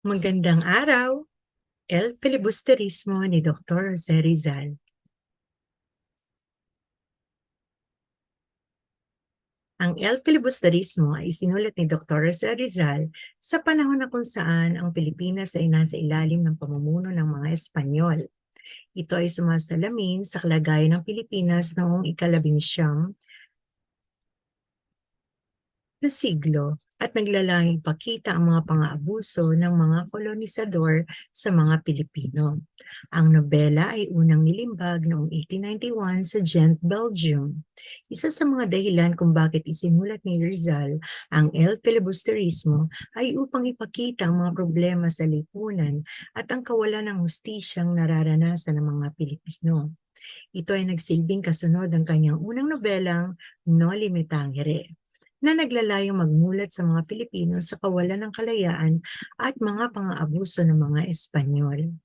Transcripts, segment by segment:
Magandang araw, El Filibusterismo ni Dr. Jose Rizal. Ang El Filibusterismo ay isinulat ni Dr. Jose Rizal sa panahon na kung saan ang Pilipinas ay nasa ilalim ng pamumuno ng mga Espanyol. Ito ay sumasalamin sa kalagayan ng Pilipinas noong ikalabinsyam na siglo at naglalayong ipakita ang mga pang-aabuso ng mga kolonisador sa mga Pilipino. Ang nobela ay unang nilimbag noong 1891 sa Gent, Belgium. Isa sa mga dahilan kung bakit isinulat ni Rizal ang El Filibusterismo ay upang ipakita ang mga problema sa lipunan at ang kawalan ng hustisyang nararanasan ng mga Pilipino. Ito ay nagsilbing kasunod ng kanyang unang nobelang No Limitangere na naglalayong magmulat sa mga Pilipino sa kawalan ng kalayaan at mga pang-aabuso ng mga Espanyol.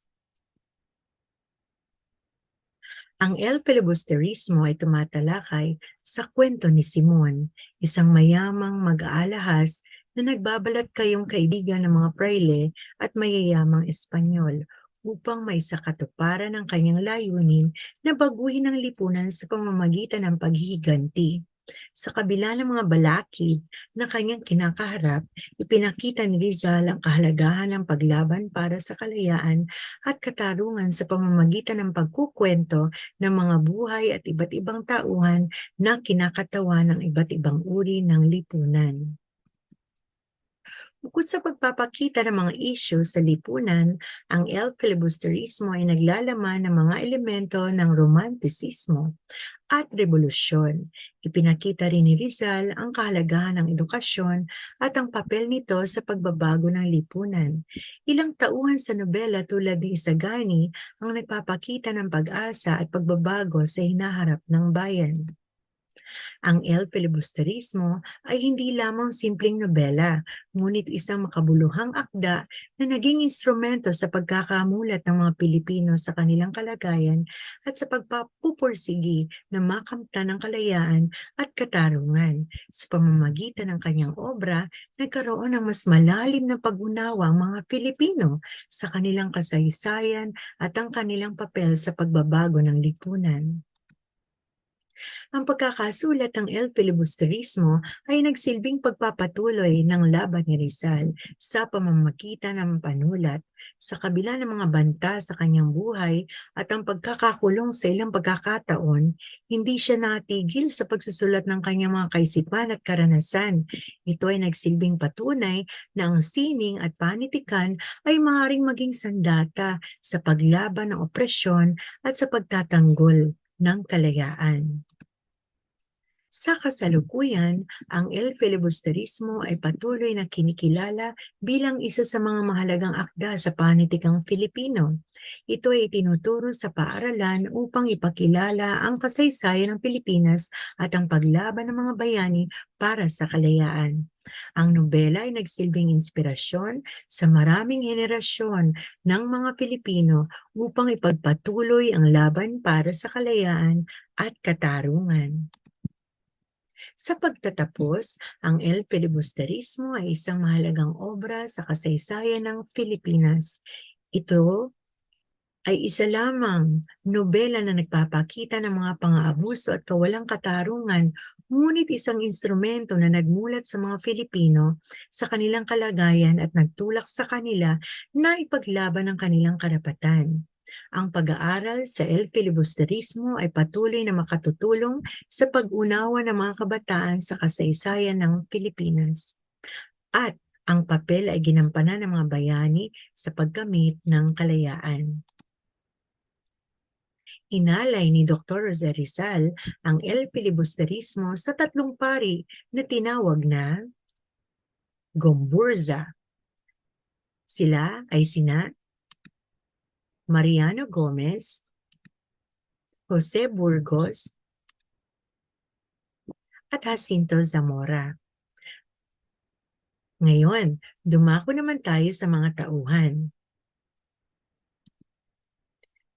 Ang El Filibusterismo ay tumatalakay sa kwento ni Simon, isang mayamang mag-aalahas na nagbabalat kayong kaibigan ng mga praile at mayayamang Espanyol upang may sakatuparan ng kanyang layunin na baguhin ang lipunan sa pamamagitan ng paghihiganti. Sa kabila ng mga balakid na kanyang kinakaharap, ipinakita ni Rizal ang kahalagahan ng paglaban para sa kalayaan at katarungan sa pamamagitan ng pagkukwento ng mga buhay at iba't ibang tauhan na kinakatawan ng iba't ibang uri ng lipunan. Bukod sa pagpapakita ng mga isyu sa lipunan, ang El Filibusterismo ay naglalaman ng mga elemento ng romantisismo at revolusyon. Ipinakita rin ni Rizal ang kahalagahan ng edukasyon at ang papel nito sa pagbabago ng lipunan. Ilang tauhan sa nobela tulad ni Isagani ang nagpapakita ng pag-asa at pagbabago sa hinaharap ng bayan. Ang El Filibusterismo ay hindi lamang simpleng nobela, ngunit isang makabuluhang akda na naging instrumento sa pagkakamulat ng mga Pilipino sa kanilang kalagayan at sa pagpapupursigi na makamta ng kalayaan at katarungan. Sa pamamagitan ng kanyang obra, nagkaroon ng mas malalim na pag-unawa ang mga Filipino sa kanilang kasaysayan at ang kanilang papel sa pagbabago ng lipunan. Ang pagkakasulat ng El Filibusterismo ay nagsilbing pagpapatuloy ng laban ni Rizal sa pamamagitan ng panulat sa kabila ng mga banta sa kanyang buhay at ang pagkakakulong sa ilang pagkakataon, hindi siya natigil sa pagsusulat ng kanyang mga kaisipan at karanasan. Ito ay nagsilbing patunay na ang sining at panitikan ay maaaring maging sandata sa paglaban ng opresyon at sa pagtatanggol ng kalayaan. Sa kasalukuyan, ang El Filibusterismo ay patuloy na kinikilala bilang isa sa mga mahalagang akda sa panitikang Filipino. Ito ay tinuturo sa paaralan upang ipakilala ang kasaysayan ng Pilipinas at ang paglaban ng mga bayani para sa kalayaan. Ang nobela ay nagsilbing inspirasyon sa maraming henerasyon ng mga Pilipino upang ipagpatuloy ang laban para sa kalayaan at katarungan. Sa pagtatapos, ang El Filibusterismo ay isang mahalagang obra sa kasaysayan ng Pilipinas. Ito ay isa lamang nobela na nagpapakita ng mga pang-aabuso at kawalang katarungan, ngunit isang instrumento na nagmulat sa mga Filipino sa kanilang kalagayan at nagtulak sa kanila na ipaglaban ang kanilang karapatan. Ang pag-aaral sa El Filibusterismo ay patuloy na makatutulong sa pag-unawa ng mga kabataan sa kasaysayan ng Pilipinas. At ang papel ay ginampanan ng mga bayani sa pagkamit ng kalayaan. Inalay ni Dr. Jose Rizal ang El Filibusterismo sa tatlong pari na tinawag na Gomburza. Sila ay sina Mariano Gomez, Jose Burgos, at Jacinto Zamora. Ngayon, dumako naman tayo sa mga tauhan.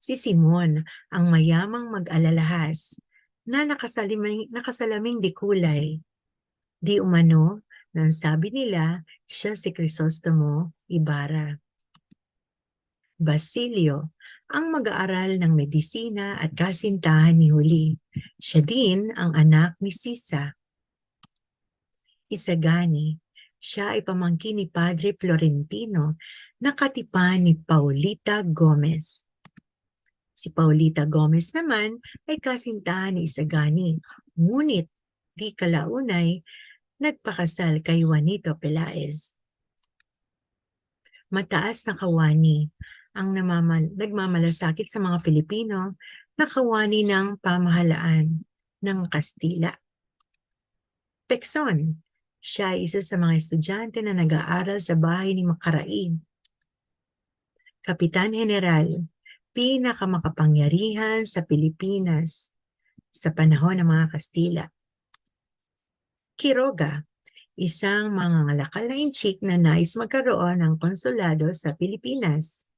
Si Simon, ang mayamang mag-alalahas na nakasalaming, nakasalaming di kulay. Di umano, nang sabi nila, siya si Crisostomo Ibarra. Basilio, ang mag-aaral ng medisina at kasintahan ni Huli. Siya din ang anak ni Sisa. Isagani, siya ay pamangkin ni Padre Florentino na katipan ni Paulita Gomez. Si Paulita Gomez naman ay kasintahan ni Isagani, ngunit di kalaunay nagpakasal kay Juanito Pelaez. Mataas na kawani ang namamal- nagmamalasakit sa mga Pilipino na kawani ng pamahalaan ng Kastila. Pekson, siya ay isa sa mga estudyante na nag-aaral sa bahay ni Makaraig. Kapitan General, pinakamakapangyarihan sa Pilipinas sa panahon ng mga Kastila. Quiroga, isang mangangalakal na inchik na nais magkaroon ng konsulado sa Pilipinas.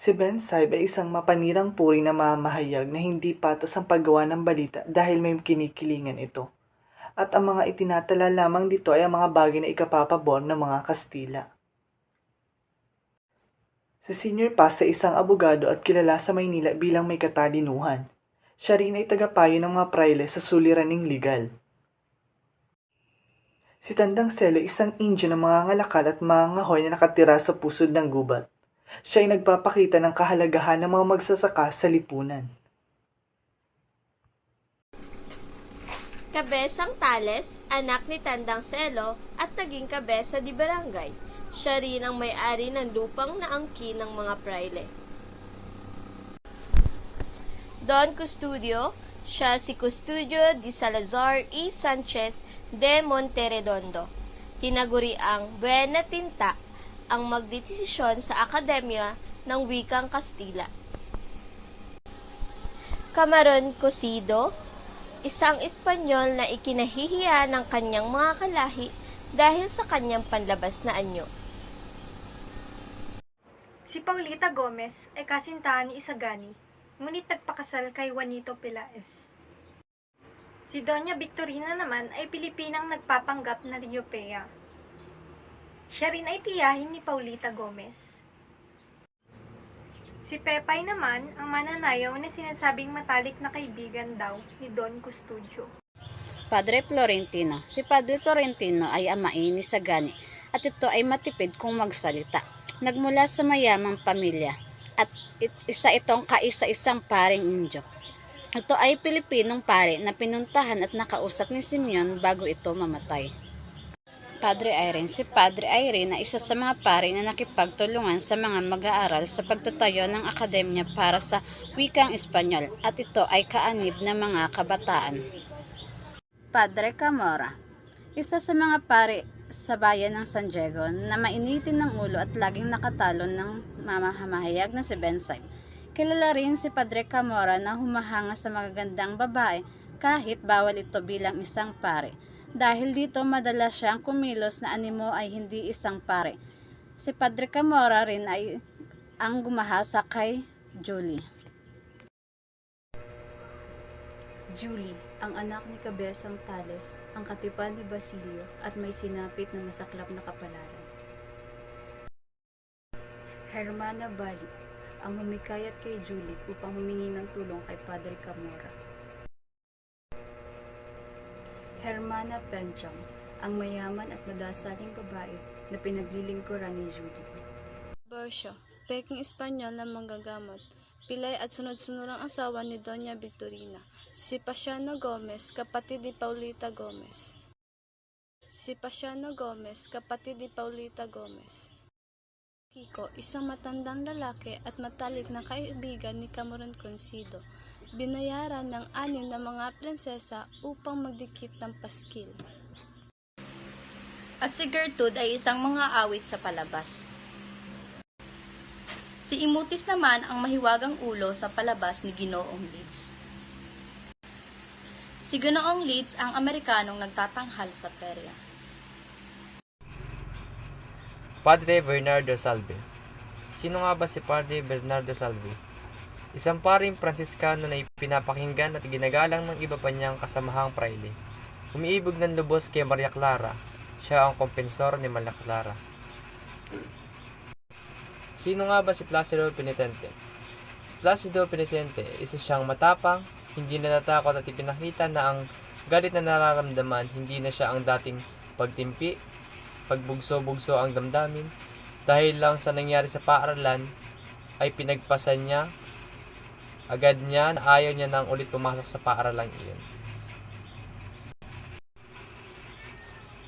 Si Ben Saib ay isang mapanirang puri na mamahayag na hindi patas ang paggawa ng balita dahil may kinikilingan ito. At ang mga itinatala lamang dito ay ang mga bagay na ikapapabor ng mga Kastila. Si Senior Paz ay isang abogado at kilala sa Maynila bilang may katalinuhan. Siya rin ay tagapayo ng mga praile sa suliraning legal. Si Tandang Selo isang Indio na mga ngalakal at mga ngahoy na nakatira sa pusod ng gubat. Siya ay nagpapakita ng kahalagahan ng mga magsasaka sa lipunan. Kabesang Tales, anak ni Tandang Selo at naging kabesa di barangay. Siya rin ang may-ari ng lupang naangkin ng mga praile. Don Custodio, siya si Custodio di Salazar E. Sanchez de Monteredondo. Tinaguri ang Buena Tinta ang magdedesisyon sa Akademya ng Wikang Kastila. Camaron Cosido, isang Espanyol na ikinahihiya ng kanyang mga kalahi dahil sa kanyang panlabas na anyo. Si Paulita Gomez ay kasintahan ni Isagani, ngunit nagpakasal kay Juanito Pelaez. Si Doña Victorina naman ay Pilipinang nagpapanggap na Riopea. Siya rin ay tiyahin ni Paulita Gomez. Si Pepay naman ang mananayaw na sinasabing matalik na kaibigan daw ni Don Custodio. Padre Florentino. Si Padre Florentino ay amain ni Sagani at ito ay matipid kung magsalita. Nagmula sa mayamang pamilya at it- isa itong kaisa-isang paring Indio. Ito ay Pilipinong pare na pinuntahan at nakausap ni Simeon bago ito mamatay. Padre Irene. Si Padre Irene na isa sa mga pare na nakipagtulungan sa mga mag-aaral sa pagtatayo ng akademya para sa wikang Espanyol at ito ay kaanib ng mga kabataan. Padre Camora, isa sa mga pare sa bayan ng San Diego na mainitin ng ulo at laging nakatalon ng mamahayag na si Bensay. Kilala rin si Padre Camora na humahanga sa magagandang babae kahit bawal ito bilang isang pare. Dahil dito madalas siyang kumilos na animo ay hindi isang pare. Si Padre Camora rin ay ang gumahasa kay Julie. Julie, ang anak ni Kabesang Tales, ang katipan ni Basilio at may sinapit na masaklap na kapalaran. Hermana Bali, ang humikayat kay Julie upang humingi ng tulong kay Padre Camora. Hermana Penchang, ang mayaman at madasaling babae na pinaglilingkuran ni Julie. Borgia, peking Espanyol na manggagamot, pilay at sunod-sunurang asawa ni Doña Victorina, si Pasiano Gomez, kapatid ni Paulita Gomez. Si Pasiano Gomez, kapatid ni Paulita Gomez. Kiko, isang matandang lalaki at matalik na kaibigan ni Cameron Consido, binayaran ng anim na mga prinsesa upang magdikit ng paskil. At si Gertrude ay isang mga awit sa palabas. Si Imutis naman ang mahiwagang ulo sa palabas ni Ginoong Leeds. Si Ginoong Leeds ang Amerikanong nagtatanghal sa perya. Padre Bernardo Salve Sino nga ba si Padre Bernardo Salve? Isang paring Pransiskano na ipinapakinggan at ginagalang ng iba pa niyang kasamahang praile. Umiibig ng lubos kay Maria Clara. Siya ang kompensor ni Maria Clara. Sino nga ba si Placido Penitente? Si Placido Penitente, isa siyang matapang, hindi na natakot at ipinakita na ang galit na nararamdaman, hindi na siya ang dating pagtimpi, pagbugso-bugso ang damdamin, dahil lang sa nangyari sa paaralan, ay pinagpasan niya agad niya na ayaw niya nang ulit pumasok sa paaralang iyon.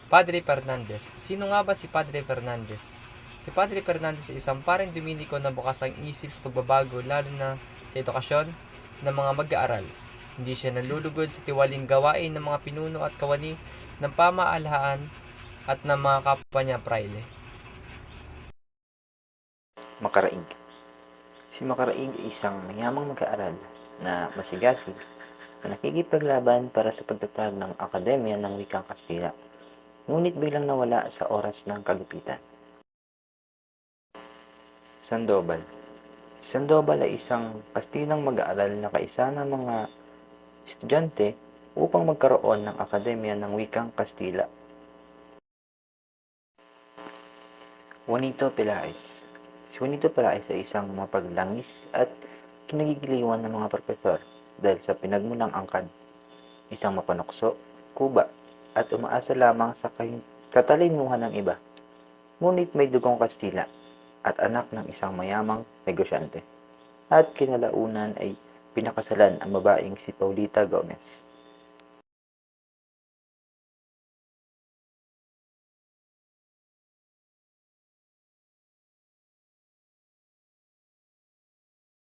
Padre Fernandez. Sino nga ba si Padre Fernandez? Si Padre Fernandez ay isang parang Dominiko na bukas ang isip sa pagbabago lalo na sa edukasyon ng mga mag-aaral. Hindi siya nalulugod sa tiwaling gawain ng mga pinuno at kawani ng pamaalahan at ng mga kapwa niya praile. Makaraig. Si Makaraig ay isang mayamang mag-aaral na masigasig na nakikipaglaban para sa pagtatag ng Akademya ng Wikang Kastila. Ngunit biglang nawala sa oras ng kalupitan. Sandoval. Sandoval ay isang Kastilang mag-aaral na kaisa ng mga estudyante upang magkaroon ng Akademya ng Wikang Kastila. Juanito Pelaez. Si Juanito Pelaez ay isang mapaglangis at kinagigiliwan ng mga profesor dahil sa pinagmulang angkad, isang mapanukso, kuba, at umaasa lamang sa katalinuhan ng iba. Ngunit may dugong Kastila at anak ng isang mayamang negosyante. At kinalaunan ay pinakasalan ang babaeng si Paulita Gomez.